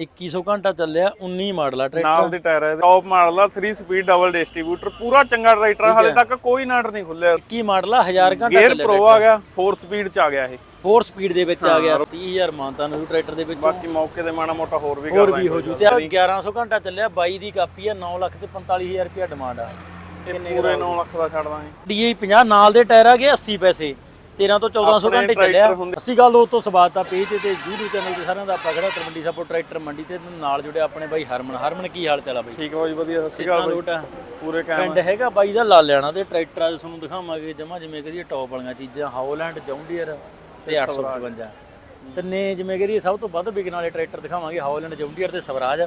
2100 ਘੰਟਾ ਚੱਲਿਆ 19 ਮਾਡਲ ਆ ਟਰੈਕਟਰ। ਨਾਲ ਦੀ ਟਾਇਰ ਹੈ ਟੌਪ ਮਾਡਲ ਆ 3 ਸਪੀਡ ਡਬਲ ਡਿਸਟ੍ਰੀਬਿਊਟਰ ਪੂਰਾ ਚੰਗਾ ਟਰੈਕਟਰ ਆ, ਹਾਲੇ ਤੱਕ ਕੋਈ ਨਟ ਨਹੀਂ ਖੁੱਲਿਆ। 21 ਮਾਡਲ ਆ 1000 ਘੰਟਾ ਗੇਅਰ ਚੱਲਿਆ ਪ੍ਰੋ ਆ ਗਿਆ 4 ਸਪੀਡ ਚ ਆ ਗਿਆ ਇਹ। 4 ਸਪੀਡ ਦੇ ਵਿੱਚ ਆ ਗਿਆ 30000 ਮਾਨਤਾ ਨੂੰ ਟਰੈਕਟਰ ਦੇ ਵਿੱਚ। ਬਾਕੀ ਮੌਕੇ ਤੇ ਮਾੜਾ ਮੋਟਾ ਹੋਰ ਵੀ ਹੋਰ ਕਰ ਵੀ ਹੋ ਜੂ। ਤੇ ਆਹ 1100 ਘੰਟਾ ਚੱਲਿਆ 22 ਦੀ ਕਾਪੀ ਆ 9 ਲੱਖ ਤੇ 45000 ਰੁਪਇਆ ਡਿਮਾਂਡ ਆ। ਪੂਰੇ 9 ਲੱਖ ਦਾ ਛੱਡ ਦਾਂਗੇ। DI 50 ਨਾਲ ਦੇ ਟਾਇਰ ਆ ਗਏ 80 ਪੈਸੇ। 13 ਤੋਂ 1400 ਆਪਣੇ ਘੰਟੇ ਚੱਲਿਆ। ਅਸੀਂ ਗੱਲ ਦੋਸਤੋ ਸਵਾਗਤ ਆ ਪੇਜ ਤੇ YouTube ਚੈਨਲ ਤੇ ਸਾਰਿਆਂ ਦਾ ਆਪਾਂ ਖੜਾ ਤਰਮੰਡੀ ਸਾਪੋ ਟਰੈਕਟਰ ਮੰਡੀ ਤੇ ਨਾਲ ਜੁੜਿਆ ਆਪਣੇ ਬਾਈ ਹਰਮਨ। ਹਰਮਨ ਕੀ ਹਾਲ ਚਾਲ ਆ ਬਾਈ? ਠੀਕ ਹੈ ਬਾਈ ਵਧੀਆ ਸਤਿ ਸ਼੍ਰੀ ਅਕਾਲ ਪੂਰੇ ਕੈਮ ਪਿੰਡ ਹੈਗਾ ਬਾਈ ਦਾ ਲਾ ਲੈਣਾ ਤੇ ਟਰੈਕਟਰ ਅੱਜ ਤੁਹਾਨੂੰ ਦਿਖਾਵਾਂਗੇ ਜਮਾ ਜਿਵੇਂ ਕਰੀਏ ਟੌਪ ਵਾਲੀਆਂ ਚੀਜ਼ਾਂ ਹਾਉਲੈਂਡ ਜੌਂਡੀਅਰ ਤੇ 855 ਤਿੰਨੇ ਜਿਵੇਂ ਕਰੀਏ ਸਭ ਤੋਂ ਵੱਧ ਵਿਕਣ ਵਾਲੇ ਟਰੈਕਟਰ ਦਿਖਾਵਾਂਗੇ ਹਾਉਲੈਂਡ ਜੌਂਡੀਅਰ ਤੇ ਸਵਰਾਜ।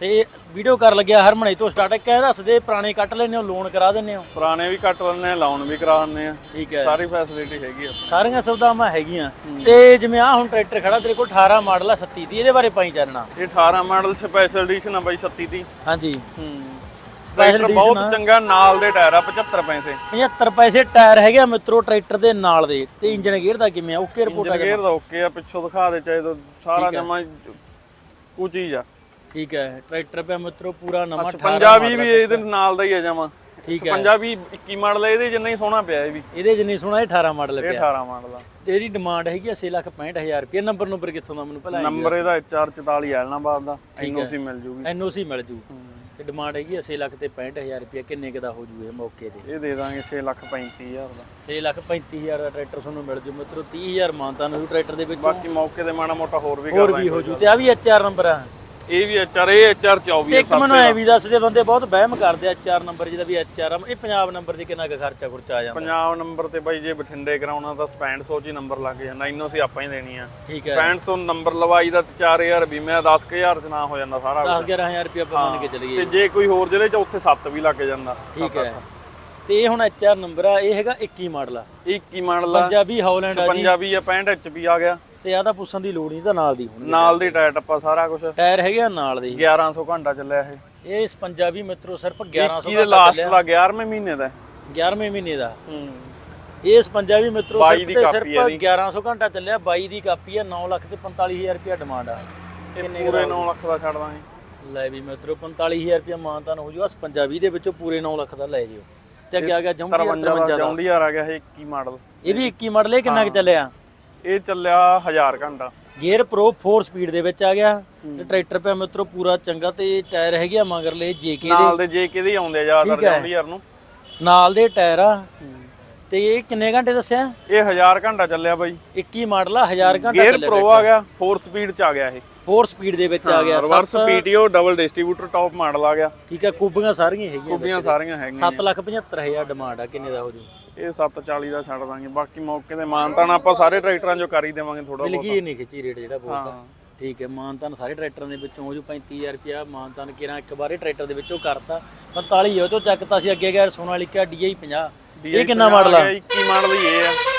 ਤੇ ਵੀਡੀਓ ਕਰ ਲੱਗਿਆ ਹਰਮਨ ਤੋਂ ਸਟਾਰਟ ਕਹਿ ਦੱਸਦੇ ਪੁਰਾਣੇ ਕੱਟ ਲੈਨੇ ਹੋ ਲੋਨ ਕਰਾ ਦਿੰਨੇ ਹੋ? ਪੁਰਾਣੇ ਵੀ ਕੱਟ ਲੈਣੇ ਆ ਲਾਉਣ ਵੀ ਕਰਾ ਦਿੰਦੇ ਆ ਠੀਕ ਹੈ। ਸਾਰੀ ਫੈਸਿਲਿਟੀ ਹੈਗੀ ਆ। ਸਾਰੀਆਂ ਸੁਵਿਧਾਵਾਂ ਹੈਗੀਆਂ। ਤੇ ਜਿਵੇਂ ਆ ਹੁਣ ਟਰੈਕਟਰ ਖੜਾ ਤੇਰੇ ਕੋਲ 18 ਮਾਡਲ ਆ 37 ਦੀ ਇਹਦੇ ਬਾਰੇ ਪਾਈ ਚਾਨਣਾ ਇਹ 18 ਮਾਡਲ ਸਪੈਸ਼ਲ ਐਡੀਸ਼ਨ ਆ ਬਾਈ 37 ਦੀ ਹਾਂਜੀ। ਹੂੰ। ਸਪੈਸ਼ਲ ਬਹੁਤ ਚੰਗਾ ਨਾਲ ਦੇ ਟਾਇਰ ਆ 75 ਪੈਸੇ। 75 ਪੈਸੇ ਟਾਇਰ ਹੈਗੇ ਆ ਮਿੱਤਰੋ ਟਰੈਕਟਰ ਦੇ ਨਾਲ ਦੇ। ਤੇ ਇੰਜਨ ਗੇਅਰ ਦਾ ਕਿਵੇਂ ਆ? ਓਕੇ ਰਿਪੋਰਟ ਇੰਜਨ ਗੇਅਰ ਦਾ ਓਕੇ ਆ ਪਿੱਛੋਂ ਦਿਖਾ ਦੇ ਚਾਹੇ ਸਾਰਾ ਜਮਾ ਕੁ ਚੀਜ਼ ਆ। ਠੀਕ ਹੈ ਟਰੈਕਟਰ ਪਿਆ ਮਿੱਤਰੋ ਪੂਰਾ ਨਵਾਂ 18 ਪੰਜਾਬੀ ਵੀ ਇਹਦੇ ਨਾਲ ਦਾ ਹੀ ਆ ਜਮਾ। ਠੀਕ ਪੰਜਾਬੀ 21 ਮਾਡਲ ਆ, ਇਹਦੇ ਜਿੰਨਾ ਹੀ ਸੋਹਣਾ ਪਿਆ ਇਹ ਵੀ। ਇਹਦੇ ਜਿੰਨੀ ਸੋਹਣਾ ਇਹ 18 ਮਾਡਲ ਇਹ ਪਿਆ। 18 ਮਾਡਲ ਆ। ਤੇ ਇਹਦੀ ਡਿਮਾਂਡ ਹੈਗੀ ਆ 6,65,000 ਰੁਪਏ। ਨੰਬਰ ਨੰਬਰ ਕਿੱਥੋਂ ਦਾ ਮੈਨੂੰ ਪਹਿਲਾਂ ਨੰਬਰ ਇਹਦਾ 444 ਐਲਨਾਬਾਦ ਦਾ। ਐਨਓਸੀ ਮਿਲ ਜੂਗੀ। ਐਨਓਸੀ ਮਿਲ ਜੂ। ਤੇ ਡਿਮਾਂਡ ਹੈਗੀ ਆ 6 ਲੱਖ ਤੇ 65000 ਰੁਪਏ। ਕਿੰਨੇ ਕੁ ਦਾ ਹੋ ਜੂ ਇਹ ਮੌਕੇ ਤੇ? ਇਹ ਦੇ ਦਾਂਗੇ 6 ਲੱਖ 35000 ਦਾ। 6 ਲੱਖ 35000 ਦਾ ਟਰੈਕਟਰ ਤੁਹਾਨੂੰ ਮਿਲ ਜੂ ਮਿੱਤਰੋ। 30000 ਮਾਨਤਾ ਨੂੰ ਟਰੈਕਟਰ ਦੇ ਵਿੱਚ। ਬਾਕੀ ਮੌਕੇ ਤੇ ਮਾੜਾ ਮੋਟਾ ਹੋਰ ਵੀ ਹੋਰ ਕਰ ਵੀ ਹੋ ਜੂ। ਤੇ ਆ ਵੀ ਐਚਆਰ ਨੰਬਰ ਆ। ਇਹ ਵੀ ਐਚਆਰ ਇਹ ਐਚਆਰ 24 ਇੱਕ ਮੈਨੂੰ ਐ ਵੀ ਦੱਸਦੇ ਬੰਦੇ ਬਹੁਤ ਵਹਿਮ ਕਰਦੇ ਆ ਐਚਆਰ ਨੰਬਰ ਜਿਹਦਾ ਵੀ ਐਚਆਰ ਆ। ਇਹ ਪੰਜਾਬ ਨੰਬਰ ਦੀ ਕਿੰਨਾ ਕੁ ਖਰਚਾ ਖੁਰਚਾ ਆ ਜਾਂਦਾ? ਪੰਜਾਬ ਨੰਬਰ ਤੇ ਬਾਈ ਜੇ ਬਠਿੰਡੇ ਕਰਾਉਣਾ ਤਾਂ 6500 ਚ ਹੀ ਨੰਬਰ ਲੱਗ ਜਾਂਦਾ ਇੰਨੋ ਸੀ ਆਪਾਂ ਹੀ ਦੇਣੀ ਆ। ਠੀਕ ਹੈ। 6500 ਨੰਬਰ ਲਵਾਈ ਦਾ ਤੇ 4000 ਬੀਮੇ ਦਾ 10000 ਚ ਨਾ ਹੋ ਜਾਂਦਾ ਸਾਰਾ 10 11000 ਰੁਪਏ ਆਪਾਂ ਮੰਨ ਕੇ ਚੱਲੀਏ। ਤੇ ਜੇ ਕੋਈ ਹੋਰ ਜ਼ਿਲ੍ਹੇ ਚ ਉੱਥੇ 7 ਵੀ ਲੱਗ ਜਾਂਦਾ। ਠੀਕ ਹੈ। ਤੇ ਇਹ ਹੁਣ ਐਚਆਰ ਨੰਬਰ ਆ ਇਹ ਹੈਗਾ 21 ਮਾਡਲ ਆ। ਇਹ 21 ਮਾਡਲ ਆ। ਪੰਜਾਬੀ ਹਾਲੈਂਡ ਆ ਜੀ। ਪੰਜਾਬੀ ਆ 65 ਐਚਪੀ ਆ ਗਿਆ। ਤੇ ਆ ਤਾਂ ਪੁੱਛਣ ਦੀ ਲੋੜ ਨਹੀਂ ਤਾਂ ਨਾਲ ਦੀ ਹੁਣ ਨਾਲ ਦੀ ਟਾਇਰ ਟੱਪਾ ਸਾਰਾ ਕੁਝ ਟਾਇਰ ਹੈਗੇ ਆ ਨਾਲ ਦੇ। 1100 ਘੰਟਾ ਚੱਲਿਆ ਇਹ। ਇਹ ਇਸ ਪੰਜਾਬੀ ਮਿੱਤਰੋ ਸਿਰਫ 1100 ਇਹਦੇ ਲਾਸਟ ਦਾ 11ਵੇਂ ਮਹੀਨੇ ਦਾ 11ਵੇਂ ਮਹੀਨੇ ਦਾ। ਹੂੰ। ਇਸ ਪੰਜਾਬੀ ਮਿੱਤਰੋ 22 ਸਿਰਫ ਦੀ ਤੇ ਕਾਪੀ ਆ ਸਿਰਫ 1100 ਘੰਟਾ ਚੱਲਿਆ। 22 ਦੀ ਕਾਪੀ ਆ 9 ਲੱਖ ਤੇ 45000 ਰੁਪਏ ਡਿਮਾਂਡ ਆ। ਇਹ ਪੂਰੇ 9 ਲੱਖ ਦਾ ਛੱਡ ਦਾਂਗੇ। ਲੈ ਵੀ ਮਿੱਤਰੋ 45000 ਰੁਪਏ ਮਾਨਤਾਨ ਹੋ ਜੂਗਾ ਪੰਜਾਬੀ ਦੇ ਵਿੱਚੋਂ ਪੂਰੇ 9 ਲੱਖ ਦਾ ਲੈ ਜਿਓ। ਤੇ ਅੱਗੇ ਆ ਗਿਆ ਜੰਪੀ 53 ਦਾ ਜੌਂਡੀਆਰ ਆ ਗਿਆ ਇਹ 21 ਮਾਡਲ। ਇਹ ਵੀ 21 ਮਾਡਲ ਇਹ ਕਿੰਨਾ ਕੁ ਚੱਲਿਆ? ਇਹ ਚੱਲਿਆ 1000 ਘੰਟਾ। ਗੇਅਰ ਪ੍ਰੋ 4 ਸਪੀਡ ਦੇ ਵਿੱਚ ਆ ਗਿਆ ਤੇ ਟਰੈਕਟਰ ਪਿਆ ਮਿੱਤਰੋ ਪੂਰਾ ਚੰਗਾ ਤੇ ਟਾਇਰ ਹੈਗੇ ਆ ਮਗਰਲੇ ਜੇਕੇ ਦੇ। ਨਾਲ ਦੇ ਜੇ ਕਿਹਦੇ ਹੀ ਆਉਂਦੇ ਆ ਜ਼ਿਆਦਾਤਰ ਜੌਂਡੀਆਰ ਨੂੰ। ਨਾਲ ਦੇ ਟਾਇਰ ਆ। ਤੇ ਇਹ ਕਿੰਨੇ ਘੰਟੇ ਦੱਸਿਆ? ਇਹ 1000 ਘੰਟਾ ਚੱਲਿਆ ਬਾਈ। 21 ਮਾਡਲ ਆ 1000 ਘੰਟਾ ਗੇਅਰ ਚੱਲਿਆ ਪ੍ਰੋ ਆ ਗਿਆ 4 ਸਪੀਡ ਚ ਆ ਗਿਆ ਇਹ। 4 ਸਪੀਡ ਦੇ ਵਿੱਚ ਆ ਗਿਆ reverse PTO double distributor top model ਆ ਗਿਆ। ਠੀਕ ਹੈ ਕੂਬੀਆਂ ਸਾਰੀਆਂ ਹੈਗੀਆਂ ਕੁੱਬੀਆਂ ਸਾਰੀਆਂ ਹੈਗੀਆਂ 775000 ਡਿਮਾਂਡ ਆ ਕਿੰਨੇ ਦਾ ਹੋ ਜੂ? ਇਹ 740 ਦਾ ਛੱਡ ਦਾਂਗੇ ਬਾਕੀ ਮੌਕੇ ਤੇ ਮਾਨਤਾਨ ਆਪਾਂ ਸਾਰੇ ਟਰੈਕਟਰਾਂ ਚੋਂ ਕਰ ਹੀ ਦੇਵਾਂਗੇ ਥੋੜਾ ਬਹੁਤ। ਬਿਲਕੀ ਨਹੀਂ ਖਿੱਚੀ ਰੇਟ ਜਿਹੜਾ ਬੋਲਦਾ ਹਾਂ। ਠੀਕ ਹੈ ਮਾਨਤਾਨ ਸਾਰੇ ਟਰੈਕਟਰਾਂ ਦੇ ਵਿੱਚੋਂ ਹੋ ਜੂ 35000 ਰੁਪਿਆ ਮਾਨਤਾਨ ਕਿਰਾਂ ਇੱਕ ਵਾਰੇ ਟਰੈਕਟਰ ਦੇ ਵਿੱਚੋਂ ਕਰਤਾ। 45 ਉਹ ਤੋਂ ਚੱਕਤਾ ਸੀ ਅੱਗੇ ਗਿਆ ਸੋਨਾਲੀਕਾ DI 50 ਇਹ ਕਿੰਨਾ ਮਾਡਲ ਆ 21 ਮਾਡਲ ਹੀ ਇਹ ਆ।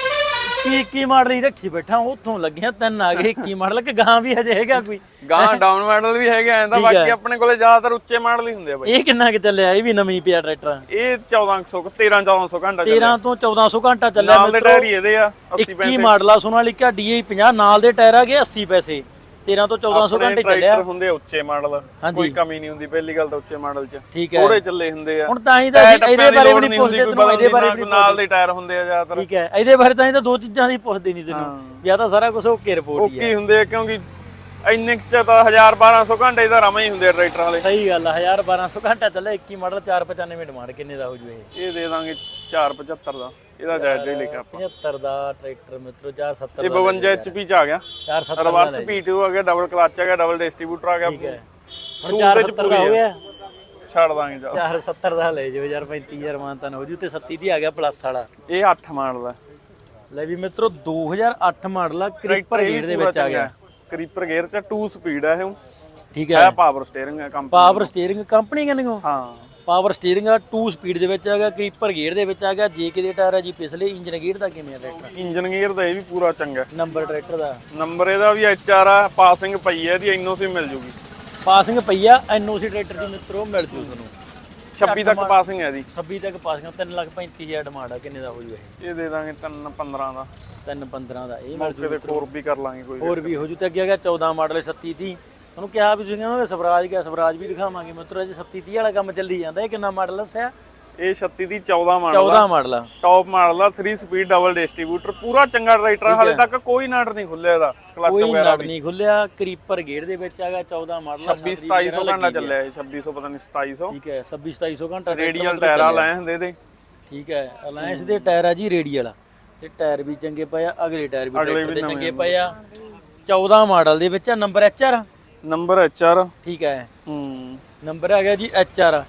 21 21 ਮਾਡਲ ਹੀ ਰੱਖੀ ਬੈਠਾ ਉੱਥੋਂ ਲੱਗਿਆ ਤਿੰਨ ਆ ਗਏ 21 ਮਾਡਲ ਕਿ ਗਾਂ ਵੀ ਹਜੇ ਹੈਗਾ ਕੋਈ। ਗਾਂ ਡਾਊਨ ਮਾਡਲ ਵੀ ਹੈਗੇ ਐਂ ਤਾਂ ਬਾਕੀ ਆਪਣੇ ਕੋਲੇ ਜ਼ਿਆਦਾਤਰ ਉੱਚੇ ਮਾਡਲ ਹੀ ਹੁੰਦੇ ਆ ਬਾਈ। ਇਹ ਕਿੰਨਾ ਕਿ ਚੱਲਿਆ ਇਹ ਵੀ ਨਵੀਂ ਪਿਆ ਟਰੈਕਟਰ? ਇਹ 1400 13 1400 ਘੰਟਾ ਚੱਲਿਆ। 13 ਤੋਂ 1400 ਘੰਟਾ ਚੱਲਿਆ ਨਾਲ ਦੇ ਟਾਇਰ ਹੀ ਇਹਦੇ ਆ 80 21 ਮਾਡਲ ਆ ਸੋਨਾਲੀਕਾ DI 50 ਨਾਲ ਦੇ ਟਾਇਰ ਆ ਗਏ 80 ਪੈਸੇ। 13 ਤੋਂ 1400 ਘੰਟੇ ਚੱਲਿਆ। ਟਰੈਕਟਰ ਹੁੰਦੇ ਉੱਚੇ ਮਾਡਲ। ਕੋਈ ਕਮੀ ਨਹੀਂ ਹੁੰਦੀ ਪਹਿਲੀ ਗੱਲ ਤਾਂ ਉੱਚੇ ਮਾਡਲ 'ਚ। ਹੈ। ਥੋੜੇ ਚੱਲੇ ਹੁੰਦੇ ਆ। ਹੁਣ ਤਾਂ ਹੀ ਤਾਂ ਇਹਦੇ ਬਾਰੇ ਵੀ ਨਹੀਂ ਪੁੱਛਦੇ ਤੈਨੂੰ ਇਹਦੇ ਬਾਰੇ ਵੀ ਨਾਲ ਦੇ ਟਾਇਰ ਹੁੰਦੇ ਆ ਜ਼ਿਆਦਾਤਰ। ਠੀਕ ਹੈ ਇਹਦੇ ਬਾਰੇ ਤਾਂ ਅਸੀਂ ਤਾਂ ਦੋ ਚੀਜ਼ਾਂ ਦੀ ਪੁੱਛਦੇ ਨਹੀਂ ਤੈਨੂੰ। ਜਾਂ ਤਾਂ ਸਾਰਾ ਕੁਝ ਓਕੇ ਰਿਪੋਰਟ ਹੀ ਹੈ। ਓਕੇ ਹੁੰਦੇ ਆ ਕਿਉਂਕਿ ਇੰਨੇ ਚ ਤਾਂ 1000 1200 ਘੰਟੇ ਦਾ ਰਮਾ ਹੀ ਹੁੰਦੇ ਟਰੈਕਟਰਾਂ ਵਾਲੇ। ਸਹੀ ਗੱਲ ਆ 1200 ਘੰਟਾ ਚੱਲਿਆ 21 ਮਾਡਲ 495 ਡਿਮਾਂਡ ਕਿੰਨੇ ਦਾ ਹੋ ਜੂ ਇਹ? ਇਹ ਦੇ ਦਾਂਗੇ 475 ਦਾ। ਇਹਦਾ ਜਾਇਜ਼ ਹੀ ਲਿਖਿਆ ਆਪਾਂ। 75 ਦਾ ਟਰੈਕਟਰ ਮਿੱਤਰੋ 470 ਇਹ 52 HP ਚ ਆ ਗਿਆ। 470 ਰਿਵਰਸ ਪੀਟੀਓ ਆ ਗਿਆ ਡਬਲ ਕਲਚ ਆ ਗਿਆ ਡਬਲ ਡਿਸਟ੍ਰੀਬਿਊਟਰ ਆ ਗਿਆ। ਦੇ ਚ 470 ਦਾ ਹੋ ਗਿਆ। ਛੱਡ ਦਾਂਗੇ ਜਾ 470 ਦਾ ਲੈ ਜਾਓ ਯਾਰ 35000 ਮਾਨਤਨ ਹੋ ਜੂ ਤੇ 37 ਦੀ ਆ ਗਿਆ ਪਲੱਸ ਵਾਲਾ। ਇਹ 8 ਮਾਡਲ ਆ। ਲੈ ਵੀ ਮਿੱਤਰੋ 2008 ਮਾਡਲ ਆ ਕ੍ਰਿਪਰ ਗੇਟ ਦੇ ਵਿੱਚ ਆ ਗਿਆ। ਕਰੀਪਰ ਗੇਅਰ ਚ 2 ਸਪੀਡ ਆ ਇਹ। ਠੀਕ ਹੈ। ਪਾਵਰ ਸਟੀਅਰਿੰਗ ਹੈ ਕੰਪਨੀ ਪਾਵਰ ਸਟੀਅਰਿੰਗ ਕੰਪਨੀ ਕਹਿੰਦੇ ਹਾਂ। ਪਾਵਰ ਸਟੀਅਰਿੰਗ ਆ 2 ਸਪੀਡ ਦੇ ਵਿੱਚ ਹੈਗਾ ਕ੍ਰੀਪਰ ਗੇਅਰ ਦੇ ਵਿੱਚ ਹੈਗਾ ਜੇ ਕੇ ਦੇ ਟਾਇਰ ਹੈ ਜੀ ਪਿਛਲੇ ਇੰਜਨ ਗੇਅਰ ਦਾ ਕਿਵੇਂ ਆ ਟਰੈਕਟਰ ਇੰਜਨ ਗੇਅਰ ਦਾ ਇਹ ਵੀ ਪੂਰਾ ਚੰਗਾ। ਨੰਬਰ ਟਰੈਕਟਰ ਦਾ। ਨੰਬਰ ਇਹਦਾ ਵੀ ਐਚ ਆਰ ਆ ਪਾਸਿੰਗ ਪਈ ਹੈ ਇਹਦੀ ਐਨਓਸੀ ਮਿਲ ਜੂਗੀ। ਪਾਸਿੰਗ ਪਈ ਆ ਐਨਓਸੀ ਟਰੈਕਟਰ ਦੀ ਮਿੱਤਰੋ ਮਿਲ ਜੂ ਤੁਹਾਨੂੰ। 26 ਤੱਕ ਪਾਸਿੰਗ ਹੈ ਜੀ 26 ਤੱਕ ਪਾਸਿੰਗ 3 ਲੱਖ 35000 ਡਿਮਾਂਡ ਆ ਕਿੰਨੇ ਦਾ ਹੋ ਜੂ ਇਹ? ਇਹ ਦੇ ਦਾਂਗੇ 3 15 ਦਾ। 3 15 ਦਾ ਇਹ ਮਿਲ ਜੂ ਤੇ ਹੋਰ ਵੀ ਕਰ ਲਾਂਗੇ ਕੋਈ ਹੋਰ ਵੀ ਹੋ ਜੂ ਤੇ ਅੱਗੇ ਹੈਗਾ 14 ਮਾਡਲ 37 30 ਉਹਨੂੰ ਕਿਹਾ ਵੀ ਤੁਸੀਂ ਕਹਿੰਦੇ ਸਵਰਾਜ ਗਿਆ ਸਵਰਾਜ ਵੀ ਦਿਖਾਵਾਂਗੇ। ਮਿੱਤਰੋ ਜੀ 3730 ਵਾਲਾ ਕੰਮ ਚੱਲੀ ਜਾਂਦਾ। ਇਹ ਕਿੰਨਾ ਮਾਡਲ ਦੱਸਿਆ? ਇਹ 36 ਦੀ 14 ਮਾਡਲ 14 ਮਾਡਲ ਟੌਪ ਮਾਡਲ ਆ 3 ਸਪੀਡ ਡਬਲ ਡਿਸਟ੍ਰੀਬਿਊਟਰ ਪੂਰਾ ਚੰਗਾ ਟਰੈਕਟਰ ਹਾਲੇ ਤੱਕ ਕੋਈ ਨਾਟ ਨਹੀਂ ਖੁੱਲਿਆ ਇਹਦਾ ਕਲਚ ਵਗੈਰਾ ਵੀ। ਨਹੀਂ ਖੁੱਲਿਆ। ਕਰੀਪਰ ਗੇਅਰ ਦੇ ਵਿੱਚ ਹੈਗਾ 14 ਮਾਡਲ 26 2700 ਘੰਟਾ ਚੱਲਿਆ ਇਹ 2600 ਪਤਾ ਨਹੀਂ 2700 ਠੀਕ ਹੈ 26 2700 ਘੰਟਾ ਰੇਡੀਅਲ ਟਾਇਰ ਅਲਾਇੰਸ ਦੇ ਦੇ ਠੀਕ ਹੈ ਅਲਾਇੰਸ ਦੇ ਟਾਇਰ ਆ ਜੀ ਰੇਡੀਅਲ ਤੇ ਟਾਇਰ ਵੀ ਚੰਗੇ ਪਾਇਆ ਅਗਲੇ ਟਾਇਰ ਵੀ ਚੰਗੇ ਪਏ ਆ। 14 ਮਾਡਲ ਦੇ ਵਿੱਚ ਨੰਬਰ ਐਚਆਰ ਨੰਬਰ ਐਚਆਰ ਠੀਕ ਹੈ। ਹੂੰ। ਨੰਬਰ ਆ ਗਿਆ ਜੀ ਐਚਆਰ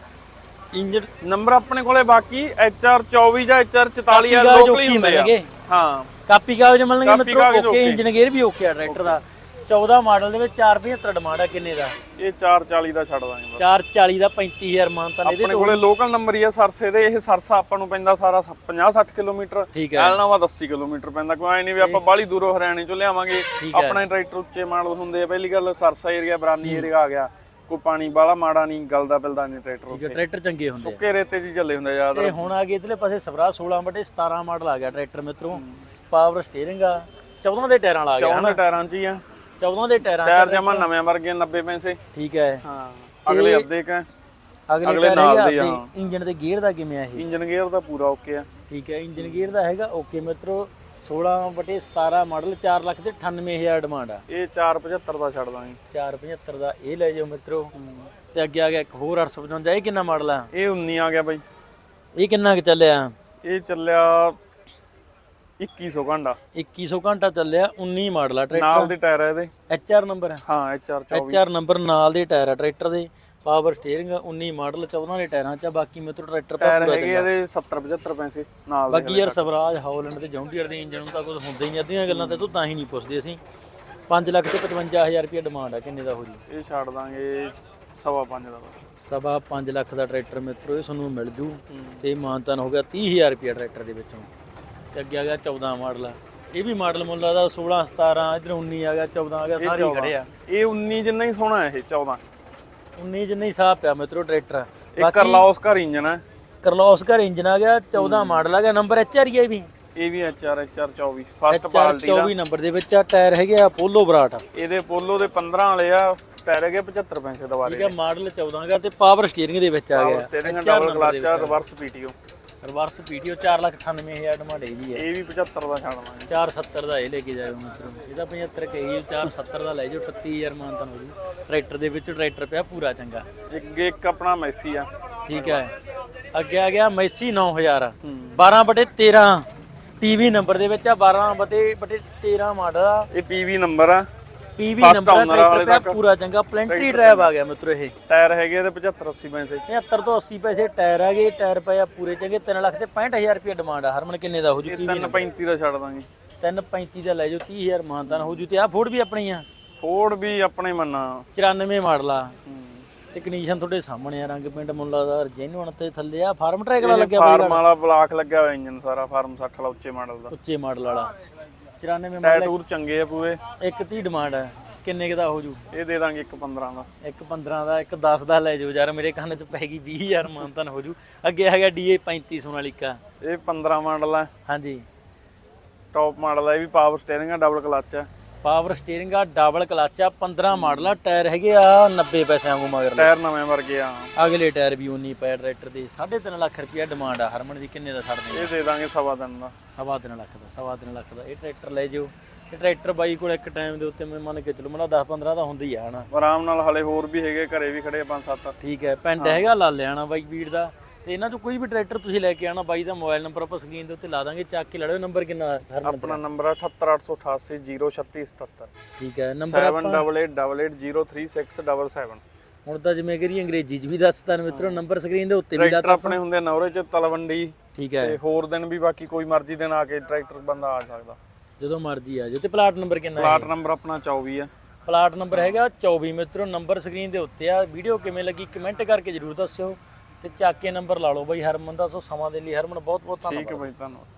ਇੰਜਨ ਨੰਬਰ ਆਪਣੇ ਕੋਲੇ ਬਾਕੀ ਐਚਆਰ 24 ਜਾਂ ਐਚਆਰ 44 ਆ ਕਾਪੀ ਲੋਕਲ ਹੀ ਹੁੰਦੇ ਆ। ਹਾਂ। ਕਾਪੀ ਕਾਗਜ਼ ਮਿਲਣਗੇ ਕਾਗਜ਼ ਓਕੇ। ਇੰਜਨ ਗੇਅਰ ਵੀ ਓਕੇ ਆ ਟਰੈਕਟਰ ਦਾ। 14 ਮਾਡਲ ਦੇ ਵਿੱਚ 475 ਡਿਮਾਂਡ ਆ ਕਿੰਨੇ ਦਾ? ਇਹ 440 ਦਾ ਛੱਡ ਦਾਂਗੇ ਬਸ। 440 ਦਾ 35000 ਮਾਨਤਾ ਨੇ ਆਪਣੇ ਕੋਲੇ ਲੋਕਲ ਨੰਬਰ ਹੀ ਆ ਸਰਸੇ ਦੇ ਇਹ ਸਰਸਾ ਆਪਾਂ ਨੂੰ ਪੈਂਦਾ ਸਾਰਾ 50 60 ਕਿਲੋਮੀਟਰ। ਐਲਨਾਵਾ 80 ਕਿਲੋਮੀਟਰ ਪੈਂਦਾ ਕੋਈ ਐ ਨਹੀਂ ਵੀ ਆਪਾਂ ਬਾਲੀ ਦੂਰੋਂ ਹਰਿਆਣੇ ਚੋਂ ਲਿਆਵਾਂਗੇ। ਆਪਣੇ ਟਰੈਕਟਰ ਉੱਚੇ ਮਾਡਲ ਹੁੰਦੇ ਆ ਪਹਿਲੀ ਗੱਲ ਸਰਸਾ ਏਰੀਆ ਬਰਾਨੀ ਏਰੀਆ ਆ ਗਿਆ। ਕੋਈ ਪਾਣੀ ਬਾਲਾ ਮਾੜਾ ਨਹੀਂ ਗਲਦਾ ਪਿਲਦਾ ਨਹੀਂ ਟਰੈਕਟਰ ਉੱਥੇ। ਟਰੈਕਟਰ ਚੰਗੇ ਹੁੰਦੇ ਸੁੱਕੇ ਰੇਤੇ 'ਚ ਚੱਲੇ ਹੁੰਦੇ ਜ਼ਿਆਦਾ ਤੇ ਹੁਣ ਆ ਗਏ ਇਧਰਲੇ ਪਾਸੇ ਸਵਰਾ 16 ਬਟੇ 17 ਮਾਡਲ ਆ ਗਿਆ ਟਰੈਕਟਰ ਮਿੱਤਰੋ। ਪਾਵਰ ਸਟੀਅਰਿੰਗ ਆ। 14 ਦੇ ਟਾਇਰਾਂ ਆ ਗਿਆ ਉਹਨਾਂ ਦੇ ਟਾਇਰਾਂ 'ਚ ਹੀ ਆ। 14 ਦੇ ਟਾਇਰਾਂ ਟਾਇਰ ਜਮਾ ਨਵੇਂ ਵਰਗੇ 90 ਪੈਸੇ। ਠੀਕ ਹੈ। ਹਾਂ ਅਗਲੇ ਅੱਧੇ ਕ ਅਗਲੇ ਨਾਲ ਦੇ, ਅੱਧੇ। ਇੰਜਨ ਦੇ ਗੇਅਰ ਦਾ ਕਿਵੇਂ ਆ ਇਹ? ਇੰਜਨ ਗੇਅਰ ਦਾ ਪੂਰਾ ਓਕੇ ਆ। ਠੀਕ ਹੈ ਇੰਜਨ ਗੇਅਰ ਦਾ ਹੈਗਾ। ਓਕੇ ਮਿੱਤਰੋ 16 ਬਟੇ 17 ਮਾਡਲ 4 ਲੱਖ ਤੇ 98000 ਡਿਮਾਂਡ ਆ। ਇਹ 475 ਦਾ ਛੱਡ ਦਾਂਗੇ। 475 ਦਾ ਇਹ ਲੈ ਜਾਓ ਮਿੱਤਰੋ। ਤੇ ਅੱਗੇ ਆ ਗਿਆ ਇੱਕ ਹੋਰ 855 ਇਹ ਕਿੰਨਾ ਮਾਡਲ ਆ? ਇਹ 19 ਆ ਗਿਆ ਬਾਈ। ਇਹ ਕਿੰਨਾ ਕੁ ਚੱਲਿਆ? ਇਹ ਚੱਲਿਆ 2100 ਘੰਟਾ। 2100 ਘੰਟਾ ਚੱਲਿਆ 19 ਮਾਡਲ ਆ ਟਰੈਕਟਰ। ਨਾਲ ਦੇ ਟਾਇਰ ਆ ਇਹਦੇ। ਐਚਆਰ ਨੰਬਰ ਹੈ ਹਾਂ ਐਚਆਰ 24 ਐਚਆਰ ਨੰਬਰ ਨਾਲ ਦੇ ਟਾਇਰ ਆ ਟਰੈਕਟਰ ਦੇ। ਪਾਵਰ ਸਟੀਅਰਿੰਗ 19 ਮਾਡਲ 14 ਦੇ ਟਾਇਰਾਂ ਚ ਆ, ਬਾਕੀ ਮਿੱਤਰੋ ਟਰੈਕਟਰ ਪਾ ਟਾਇਰ ਹੈਗੇ ਇਹਦੇ 70 75 ਪੈਸੇ ਨਾਲ ਦੇ ਬਾਕੀ ਯਾਰ ਸਵਰਾਜ ਹਾਲੈਂਡ ਤੇ ਜੌਂਡੀਅਰ ਦੇ ਇੰਜਨ ਨੂੰ ਤਾਂ ਕੁਝ ਹੁੰਦਾ ਹੀ ਨਹੀਂ ਅੱਧੀਆਂ ਗੱਲਾਂ ਤੇ ਤੂੰ ਤਾਂ ਹੀ ਨਹੀਂ ਪੁੱਛਦੇ ਅਸੀਂ। 5 ਲੱਖ ਤੇ 55000 ਰੁਪਏ ਡਿਮਾਂਡ ਆ ਕਿੰਨੇ ਦਾ ਹੋ ਜੂ? ਇਹ ਛੱਡ ਦਾਂਗੇ ਸਵਾ ਪੰਜ ਦਾ। ਬਸ। ਸਵਾ 5 ਲੱਖ ਦਾ ਟਰੈਕਟਰ ਮਿੱਤਰੋ ਇਹ ਤੁਹਾਨੂੰ ਮਿਲ ਜੂ। ਤੇ ਮਾਨਤਨ ਹੋ ਗਿਆ 30000 ਰੁਪਏ ਟਰੈਕਟਰ ਦੇ ਵਿੱਚੋਂ। ਤੇ ਅੱਗੇ ਆ ਗਿਆ 14 ਮਾਡਲ। ਇਹ ਵੀ ਮਾਡਲ ਮੁੱਲ ਦਾ 16 17 ਇਧਰ 19 ਆ ਗਿਆ 14 ਆ ਗਿਆ ਸਾਰੇ ਖੜੇ ਆ। ਇਹ 19 ਜਿੰਨਾ ਹੀ ਸੋਹਣਾ ਹੈ ਇਹ 14 19 ਜਿੰਨਾ ਹੀ ਸਾਹ ਪਿਆ ਮਿੱਤਰੋ ਟਰੈਕਟਰ। ਇਹ ਕਰਲਾਉਸ ਘਰ ਇੰਜਨ ਹੈ ਕਰਲੋਸ ਘਰ ਇੰਜਨ ਆ ਗਿਆ 14 ਮਾਡਲ ਆ ਗਿਆ ਨੰਬਰ ਐਚ ਆਰ ਹੈ ਵੀ। ਇਹ ਵੀ ਐਚਆਰ ਐਚਆਰ 24 ਫਸਟ 4 ਪਾਰਟੀ ਦਾ। 24 ਨੰਬਰ ਦੇ ਵਿੱਚ ਆ ਟਾਇਰ ਹੈਗੇ ਆ ਪੋਲੋ ਬਰਾਟ। ਇਹਦੇ ਪੋਲੋ ਦੇ 15 ਵਾਲੇ ਆ ਟਾਇਰ ਹੈਗੇ 75 ਪੈਸੇ ਦਵਾਰੇ ਠੀਕ ਹੈ ਮਾਡਲ 14 ਗਾ ਤੇ ਪਾਵਰ ਸਟੀਅਰਿੰਗ ਦੇ ਵਿੱਚ ਆ ਗਿਆ। Steering double clutch reverse PTO reverse PTO 4,98,000 demand ਇਹ ਵੀ ਹੈ। ਇਹ ਵੀ 75 ਦਾ ਛੱਡ ਦਾਂਗੇ 470 ਦਾ ਇਹ ਲੈ ਕੇ ਜਾਇਓ ਮਿੱਤਰੋ। ਇਹਦਾ 75 ਕਹੀ 470 ਦਾ ਲੈ ਜਾਓ 38000 ਮਾਨਤਨ ਹੋ ਜੂ ਟਰੈਕਟਰ ਦੇ ਵਿੱਚ ਟਰੈਕਟਰ ਪਿਆ ਪੂਰਾ ਚੰਗਾ। ਇੱਕ ਇੱਕ ਆਪਣਾ ਮੈਸੀ ਆ। ਠੀਕ ਹੈ। ਅੱਗੇ ਆ ਗਿਆ ਮੈਸੀ 9000 12 ਬਟੇ 13 ਪੀਵੀ ਨੰਬਰ ਦੇ ਵਿੱਚ ਆ 12 ਬਟੇ ਬਟੇ 13 ਮਾਡਲ ਆ। ਇਹ ਪੀਵੀ ਨੰਬਰ ਆ। ਪੀਵੀ First ਨੰਬਰ owner ਆ ਹਾਲੇ ਟਰੈਕਟਰ ਪਿਆ ਪੂਰਾ ਚੰਗਾ ਪਲੈਂਟਰੀ ਡਰਾਈਵ ਆ ਗਿਆ ਮਿੱਤਰੋ ਇਹ। ਟਾਇਰ ਹੈਗੇ ਇਹਦੇ 75 80 ਪੈਸੇ। 75 ਤੋਂ 80 ਪੈਸੇ ਟਾਇਰ ਗਏ ਟਾਇਰ ਪਏ ਆ ਪੂਰੇ ਚੰਗੇ 3 ਲੱਖ ਤੇ 65000 ਰੁਪਏ ਡਿਮਾਂਡ ਆ। ਹਰਮਨ ਕਿੰਨੇ ਦਾ ਹੋ ਜੂ ਇਹ 335 ਦਾ ਛੱਡ ਦਾਂਗੇ। 335 ਦਾ ਲੈ ਜਾਓ 30000 ਮਾਨਦਾਨ ਹੋ ਜੂ ਤੇ ਆ ਫੋੜ ਵੀ ਆਪਣੀ ਆ। ਫੋਰਡ ਵੀ ਆਪਣੇ ਮੰਨਾ। 94 ਮਾਡਲ ਆ। ਤੇ ਕੰਡੀਸ਼ਨ ਤੁਹਾਡੇ ਸਾਹਮਣੇ ਆ ਰੰਗ ਪਿੰਡ ਮੁੱਲਾ ਦਾ ਜੈਨੂਨ ਤੇ ਥੱਲੇ ਆ। ਫਾਰਮ ਟਰੈਕ ਵਾਲਾ ਲੱਗਿਆ ਫਾਰਮ ਵਾਲਾ ਬਲਾਕ ਲੱਗਿਆ ਹੋਇਆ ਇੰਜਨ ਸਾਰਾ ਫਾਰਮ 60 ਵਾਲਾ ਉੱਚੇ ਮਾਡਲ ਦਾ। ਉੱਚੇ ਮਾਡਲ ਵਾਲਾ। 94 ਮਾਡਲ ਟਾਇਰ ਟੂਰ ਚੰਗੇ ਆ ਪੂਰੇ। ਇੱਕ 30 ਡਿਮਾਂਡ ਹੈ। ਕਿੰਨੇ ਕੁ ਦਾ ਹੋ ਜੂ? ਇਹ ਦੇ ਦਾਂਗੇ ਇੱਕ 15 ਦਾ। ਇੱਕ 15 ਦਾ ਇੱਕ 10 ਦਾ ਲੈ ਜਾਓ। ਯਾਰ ਮੇਰੇ ਕੰਨ 'ਚ ਪੈ ਗਈ 20000 ਮਾਨਤਨ ਹੋ ਜੂ। ਅੱਗੇ ਹੈਗਾ DA 35 ਸੋਨਾਲੀਕਾ ਇਹ 15 ਮਾਡਲ ਆ। ਹਾਂਜੀ। ਟੌਪ ਮਾਡਲ ਆ ਇਹ ਵੀ ਪਾਵਰ ਸਟੀਅਰਿੰਗ ਆ ਡਬਲ ਕਲਚ ਆ। ਪਾਵਰ ਸਟੀਅਰਿੰਗ ਆ ਡਬਲ ਕਲਚ ਆ 15 ਮਾਡਲ ਆ ਟਾਇਰ ਹੈਗੇ ਆ 90 ਪੈਸਿਆਂ ਵਾਂਗੂ ਮਗਰ ਟਾਇਰ ਨਵੇਂ ਵਰਗੇ ਆ। ਅਗਲੇ ਟਾਇਰ ਵੀ ਉਨੀ ਪਏ ਟਰੈਕਟਰ ਦੇ 3.5 ਲੱਖ ਰੁਪਇਆ ਡਿਮਾਂਡ ਆ। ਹਰਮਨ ਦੀ ਕਿੰਨੇ ਦਾ ਛੱਡ ਦੇ ਇਹ ਦੇ ਦਾਂਗੇ ਸਵਾ ਦਿਨ ਦਾ। ਸਵਾ ਤਿੰਨ ਲੱਖ ਦਾ ਸਵਾ ਤਿੰਨ ਲੱਖ ਦਾ। ਇਹ ਟਰੈਕਟਰ ਲੈ ਜਾਓ। ਤੇ ਟਰੈਕਟਰ ਬਾਈ ਕੋਲ ਇੱਕ ਟਾਈਮ ਦੇ ਉੱਤੇ ਮੈਂ ਮੰਨ ਕੇ ਚਲੋ ਮੇਰਾ 10 15 ਦਾ ਹੁੰਦਾ ਆ ਹਨਾ? ਆਰਾਮ ਨਾਲ ਹਲੇ ਹੋਰ ਵੀ ਹੈਗੇ ਘਰੇ ਵੀ ਖੜੇ ਆ ਪੰਜ ਸੱਤ। ਠੀਕ ਹੈ ਪਿੰਡ ਹੈਗਾ ਲਾਲਿਆਣਾ ਬਾਈ ਵੀਰ ਦਾ। ਤੇ ਇਹਨਾਂ ਚੋਂ ਕੋਈ ਵੀ ਟਰੈਕਟਰ ਤੁਸੀਂ ਲੈ ਕੇ ਆਣਾ ਬਾਈ ਦਾ ਮੋਬਾਈਲ ਨੰਬਰ ਆਪਾਂ ਸਕਰੀਨ ਦੇ ਉੱਤੇ ਲਾ ਦਾਂਗੇ ਚੱਕ ਕੇ ਲੜਿਓ ਨੰਬਰ ਕਿੰਨਾ ਹਰਮਨ ਆਪਣਾ ਨੰਬਰ ਆ 78888 ਠੀਕ ਹੈ ਨੰਬਰ 7888036777 ਹੁਣ ਤਾਂ ਜਿਵੇਂ ਕਰੀ ਅੰਗਰੇਜ਼ੀ ਚ ਵੀ ਦੱਸਤਾ ਨੇ ਮਿੱਤਰੋ ਨੰਬਰ ਸਕਰੀਨ ਦੇ ਉੱਤੇ ਵੀ ਟਰੈਕਟਰ ਆਪਣੇ ਹੁੰਦੇ ਨੌਰੇ ਚ ਤਲਵੰਡੀ। ਠੀਕ ਹੈ। ਤੇ ਹੋਰ ਦਿਨ ਵੀ ਬਾਕੀ ਕੋਈ ਮਰਜ਼ੀ ਦਿਨ ਆ ਕੇ ਟਰੈਕਟਰ ਬੰਦਾ ਆ ਸਕਦਾ। ਜਦੋਂ ਮਰਜ਼ੀ ਆ ਜਾਓ। ਤੇ ਪਲਾਟ ਨੰਬਰ ਕਿੰਨਾ ਹੈ? ਪਲਾਟ ਨੰਬਰ ਆਪਣਾ 24 ਆ। ਪਲਾਟ ਨੰਬਰ ਹੈਗਾ 24 ਮਿੱਤਰੋ ਨੰਬਰ ਸਕਰੀਨ ਦੇ ਉੱਤੇ ਆ। ਵੀਡੀਓ ਕਿਵੇਂ ਲੱਗੀ ਕਮੈਂਟ ਕਰਕੇ ਜਰੂਰ ਦੱਸਿਓ। ਤੇ ਚੱਕ ਕੇ ਨੰਬਰ ਲਾ ਲਓ ਬਾਈ ਹਰਮਨ ਦਾ ਸੋ ਸਮਾਂ ਦੇ ਲਈ ਹਰਮਨ ਬਹੁਤ ਬਹੁਤ ਧੰਨਵਾਦ ਠੀਕ ਹੈ ਬਾਈ ਧੰਨਵਾਦ।